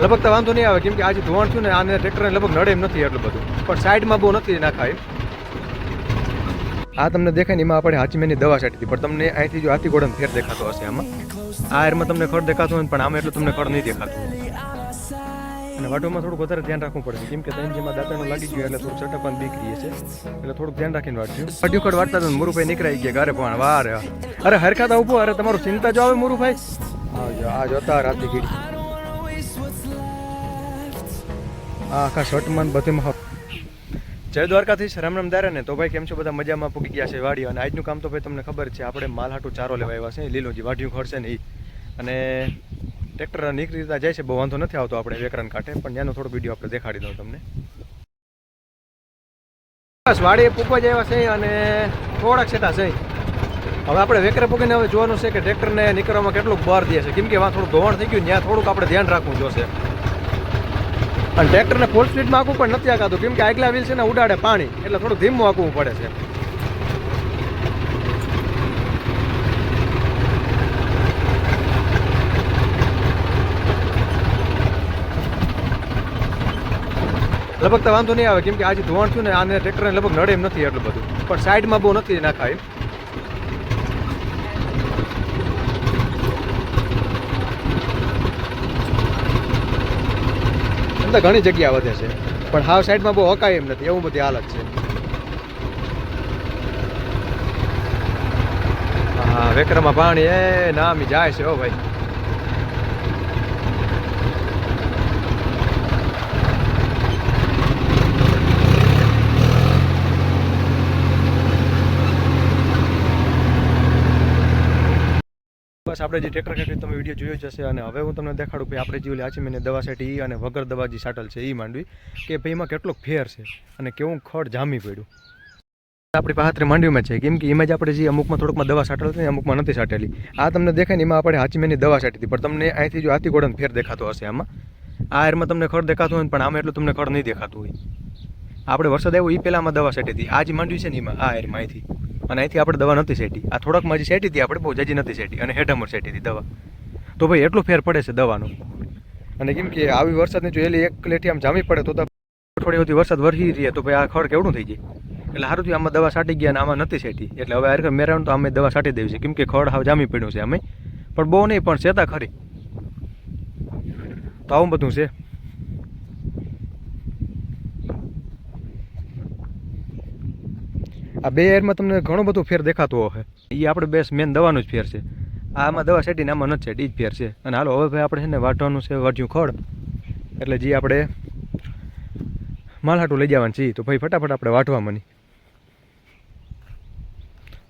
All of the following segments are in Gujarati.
લગભગ તો વાંધો નહીં આવે, કેમ કે આજે ધોવાણ થયું ને આને ટ્રેક્ટરને લગભગ નડે એમ નથી એટલું બધું. પણ સાઈડમાં બહુ નથી નાખાય. આ તમને દેખાય ને, એમાં આપણે હાચીમેની દવા છાંટી પણ તમને અહીંથી જો હાથી ઘોડાનો ફેર દેખાતો હશે આમાં. આ એરમાં તમને ખડ દેખાતો હોય પણ આમાં એટલું તમને ખડ નહીં દેખાતું. અને વાટોમાં થોડુંક વધારે ધ્યાન રાખવું પડે. કેમ કે તેની જેમાં દાંતાનું લાગી ગયું, એટલે થોડુંક ચટક પણ દીકરી છે. એટલે થોડુંક ધ્યાન રાખીને વાટજો વાટ્યું ખડ વાટતા હતા મુરુભાઈ નીકળાઈ ગયા ઘરે, પણ વાર અરે હરખાતા ઊભો અરે તમારું ચિંતા જો આવે મુરુભાઈ? આ આ જોતા રાતી ગીડી. આખા શર્ટમાં બધેમાં જય દ્વારકાથી રામ રામ દારા ને તો ભાઈ, કેમ છો? બધા મજામાં પૂકી ગયા છે વાડી અને આજનું કામ તો ભાઈ તમને ખબર છે, આપણે માલહાટુ ચારો લેવા આવ્યા છે. લીલોજી વાઢિયું ખડશે ને એ અને ટ્રેક્ટર નીકળી રીતે જાય છે, બહુ વાંધો નથી આવતો આપણે વેકરણ કાંઠે. પણ ત્યાંનો થોડો વીડિયો આપણે દેખાડી દઉં તમને. બસ, વાડીએ પૂકવા જ આવ્યા છે અને થોડાક સેટા છે હવે આપણે વેકરે પૂકીને હવે જોવાનું છે કે ટ્રેક્ટરને નીકળવામાં કેટલું બહાર દે છે. કેમ કે વાં થોડું ધોવાણ થઈ ગયું ત્યાં થોડુંક આપણે ધ્યાન રાખવું જોશે. અને ટ્રેક્ટરને ફૂલ સ્પીડમાં આખું પણ નથી આંકાતું કેમ કે આગલા વ્હીલ છે ને ઉડાડે પાણી. એટલે થોડું ધીમું આખવું પડે છે. લગભગ તો વાંધો નહીં આવે, કેમ કે આજે ધોવાણ થયું ને આને ટ્રેક્ટરને લગભગ નડે એમ નથી એટલું બધું. પણ સાઈડમાં બહુ નથી નાખાય તો ઘણી જગ્યા વધે છે, પણ હાવ સાઈડમાં બહુ હકાય એમ નથી, એવું બધી હાલત છે. હા, વેકરામાં પાણી, એ નામી જાય છે હો ભાઈ. બસ આપણે જે ટ્રેક્ટર ખેતી તમે વીડિયો જોયો જ હશે અને હવે હું તમને દેખાડું કે આપણે જે આચી મહિને દવા સેટ ઈ અને વગર દવા જે સાટલ છે એ માંડવી, કે ભાઈ એમાં કેટલો ફેર છે અને કેવું ખડ જામી પડ્યું. આપણી પાત્રે માંડવીમાં છે, કેમ કે એમાં જ આપણે જે અમુકમાં થોડુંકમાં દવા સાટેલ હતી અમુકમાં નથી સાટેલી. આ તમને દેખાય ને એમાં આપણે હાચીમેની દવા સાટી પણ તમને અહીંથી જો હાથી ઘોડાનો ફેર દેખાતો હશે આમાં. આ એરમાં તમને ખડ દેખાતું હોય પણ આમાં એટલું તમને ખડ નહીં દેખાતું હોય. આપણે વરસાદ આવ્યો એ પહેલાંમાં દવા સાટી હતી. આ જે માંડવી છે ને એમાં, આ એરમાં અહીંથી. અને અહીંથી આપણે દવા નથી સેટી આ થોડાકમાં જે સેટી હતી આપણે બહુ જજી નથી સેટી અને હેઠામર સેટી હતી દવા. તો ભાઈ, એટલું ફેર પડે છે દવાનો. અને કેમ કે આવી વરસાદની જો એલી એક લેઠી આમ જામી પડે તો અઠવાડિયા સુધી વરસાદ વરસી રહે તો ભાઈ આ ખડ કેવડું થઈ જાય. એટલે સારું થયું, આમાં દવા સાટી ગયા અને આમાં નથી શેટી એટલે હવે આ મેરાણ તો અમે દવા સાટી દેવી છે. કેમ કે ખડ હાવ જામી પડ્યું છે અમે પણ બહુ નહીં, પણ સેતા ખરી. તો આવું બધું છે. આ બે એરમાં તમને ઘણો બધો ફેર દેખાતો હશે. એ આપણે બેસ મેન દવાનો જ ફેર છે. આમાં દવા સેટીને આમાં નથી જ ફેર છે. અને હાલો, હવે ભાઈ આપણે છે ને વાટવાનું છે, વાટ્યું ખડ. એટલે જે આપણે માલહાટું લઈ જવાનું છે ઈ. તો ભાઈ ફટાફટ આપણે વાટવા મની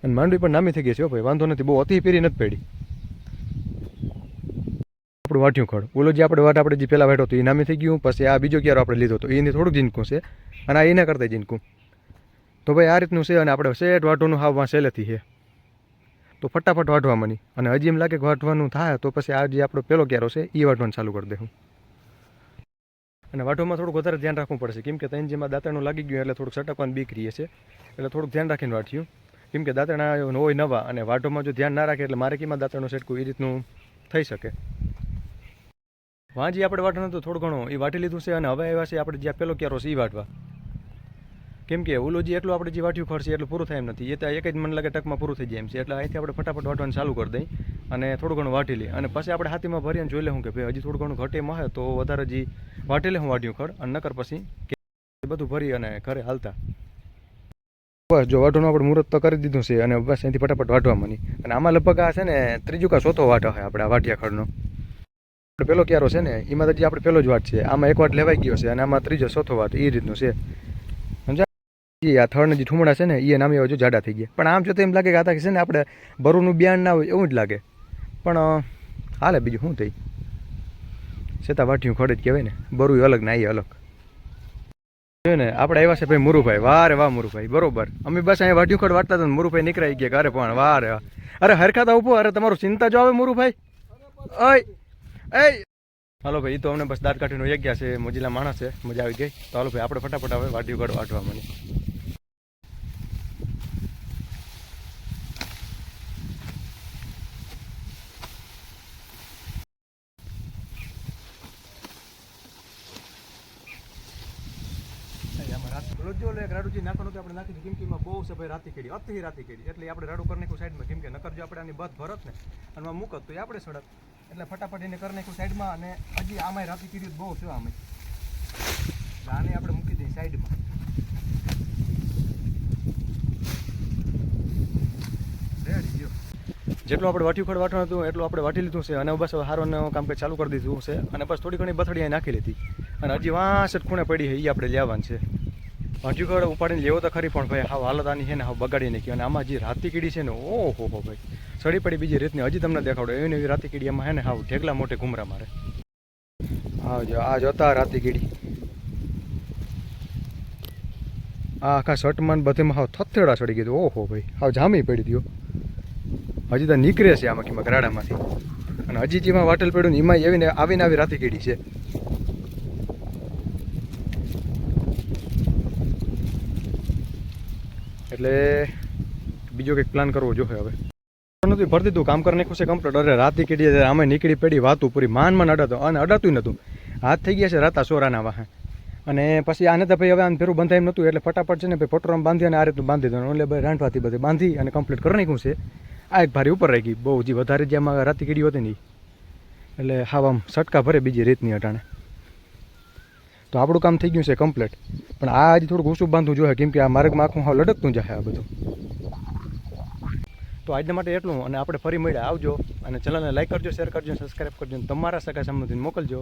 અને માંડવી પણ નામી થઈ ગઈ છે ભાઈ, વાંધો નથી, બહુ અતિ પીરી નથી પડી. આપણું વાટ્યું ખડ. ઓલો જે આપણે વાટ આપણે જે પહેલાં વાટ્યો હતો એ નામી થઈ ગયું, પછી આ બીજો ક્યારો આપણે લીધો હતો એની થોડુંક જીનકું છે. અને આ એના કરતાં જીનકું તો ભાઈ આ રીતનું છે અને આપણે શેઠ વાઢવાનું હાવ વાં સહેલેથી છે. તો ફટાફટ વાઢવા મની. અને હજી એમ લાગે કે વાઢવાનું થાય તો પછી આ જે આપણો પહેલો ક્યારો છે એ વાટવાનું ચાલુ કરી દઉં અને વાટવામાં થોડુંક વધારે ધ્યાન રાખવું પડશે. કેમ કે ત્રણ જેમાં દાંતણું લાગી ગયું એટલે થોડુંક સટકવાનું બીક રહીએ છે એટલે થોડુંક ધ્યાન રાખીને વાટ્યું કેમ કે દાંતણા હોય નવા અને વાઢોમાં જો ધ્યાન ના રાખે એટલે મારે કેમાં દાંતણું સેટકું એ રીતનું થઈ શકે. વાંજી આપણે વાઢવાનું તો થોડું ઘણું એ વાટી લીધું છે અને હવે આવ્યા છે આપણે જ્યાં પેલો ક્યારો છે એ વાટવા કેમ કે ઓલું જે એટલું આપણે જે વાટ્યું ખર્ચે એટલું પૂરું થાય એમ નથી. એ તો એક જ મને લાગે ટકમાં પૂરું થઈ જાય એમ છે. એટલે અહીંથી આપણે ફટાફટ વાટવાનું ચાલુ કરી દઈ અને થોડું ઘણું વાટી લઈએ. અને પછી આપણે હાથીમાં ભરીને જોઈ લઉં કે ભાઈ હજી થોડું ઘણું ઘટે એમાં હોય તો વધારે જે વાટી લે હું વાટ્યું ખડ અને નકર પછી બધું ભરી અને ઘરે હાલતા. બસ, જો વાટવાનું આપણે મુહૂર્ત તો કરી દીધું છે અને બસ અહીંથી ફટાફટ વાટવા મની અને આમાં લગભગ આ છે ને ત્રીજું કા ચોથો વાટ હોય આપણે આ વાટિયા ખડનો પેલો ક્યારો છે ને એમાં તો આપણે પેલો જ વાટ છે. આમાં એક વાટ લેવાઈ ગયો છે અને આમાં ત્રીજો ચોથો વાટ એ રીતનું છે. સમજાય આ થર્ડના જે ઠુમડા છે ને એ નામે હજુ જાડા થઈ ગયા. પણ આમ જોતા એમ લાગે કે આ છે ને આપણે બરુનું બિયાણ ના હોય, એવું જ લાગે. પણ હાલે બીજું શું થઈ? છતાં વાઠિયું ખડે જ કહેવાય ને બરું અલગ ના એ અલગ. જોયું ને, આપણે આવ્યા છે ભાઈ મુરુભાઈ, વારે વાહ મુરુભાઈ, બરોબર. અમે બસ અહીંયા વાટ્યું ખડ વાટતા હતા મુરુભાઈ નીકળાઈ ગયા અરે પણ, વારે વાહ. અરે હરખાતા ઊભો, અરે તમારું ચિંતા જો આવે મુરુભાઈ. ઓય એ હાલો ભાઈ એ તો અમને બસ દાંત કાઠીનો એક ગયા છે, મોજીલા માણસ છે, મજા આવી ગઈ. તો હાલો ભાઈ, આપણે ફટાફટ હવે વાટ્યું ખડ વાટવા મને એક રાડુજી નાખવાનું તો આપણે નાખી દીધું. કેમ કે બહુ છે ભાઈ રાતી કેડી અતિ રાતી કેડી એટલે આપણે રાડુ કરી નાખ્યું સાઈડમાં. કેમ કે નકર જો આપણે આની બધ ભરત ને અને આમાં મૂકત, તો એ આપણે સડક એટલે ફટાફટ એને કરી નાખ્યું સાઈડમાં અને હજી આમાંય રાતી કેડી બહુ છે આમે આને આપણે મૂકી દઈએ સાઈડમાં. જેટલું આપણે વાટ્યું ખડ વાટવાનું હતું, એટલું આપણે વાટી લીધું છે. અને બસ હારવાનું કામ કંઈ ચાલુ કરી દીધું છે. અને બસ થોડી ઘણી બથડી નાખી લીધી. અને હજી વાંસ જ ખૂણે પડી છે એ આપણે લેવાનું છે. વાટ્યું ઘર ઉપાડીને લેવો તો ખરી, પણ ભાઈ હા હાલત આની છે ને હા બગાડી નાખી. અને આમાં જે રાતી કીડી છે ને, ઓહો હો ભાઈ, સડી પડી બીજી રીતની. હજી તમને દેખાડો, એવી એવી રાતી કીડી એમાં છે ને હા ઢેગલા મોટે ઘુમરા મારે. હા જો, આ જોતા રાતી કીડી. આ આખા શર્ટમાં બધે હાવ થથેડા ચડી ગયું ઓહો ભાઈ, હાવ જામી પડી ગયો હજી તો નીકળે છે આમાં કિંમત ગરાડામાંથી. અને હજી જેમાં વાટેલ પડ્યું ને એમાં એવીને આવીને આવી રાતી કીડી છે. એટલે બીજો કંઈક પ્લાન કરવો જોઈએ હવે. નથી ભરી દીધું કામ કરીને ખુશે કમ્પ્લીટ અરે રાત નીકળી જાય અમે નીકળી પડી, વાતું પૂરી માન માન અડાતો, અને અડાતું નહોતું હાથ થઈ ગયા છે રાતા સોરાના વાહે. અને પછી આને તો ભાઈ હવે આને ફેરું બંધાય એમ નહોતું એટલે ફટાફટ છે ને ભાઈ પટોરામાં બાંધી અને આ રીતનું બાંધી દઉં એટલે ભાઈ રાંઠવાથી બધે બાંધી અને કમ્પ્લીટ કરી નાખ્યું છે. આ એક ભારી ઉપર રહી ગઈ બહુ જે વધારે જે આમાં રાતી કીડી હતી નહીં એટલે હાવ આમ સટકા ભરે બીજી રીતની અટાણે. તો આપણું કામ થઈ ગયું છે કમ્પ્લીટ પણ આ આજે થોડુંક ઊંચું બાંધવું જોઈએ, કેમ કે આ માર્ગમાં આખું હાવ લડકતું જાય આ બધું. તો આજના માટે એટલું, અને આપણે ફરી મળ્યા. આવજો અને ચેનલને લાઈક કરજો શેર કરજો સબસ્ક્રાઈબ કરજો તમારા સગા સંબંધીને મોકલજો.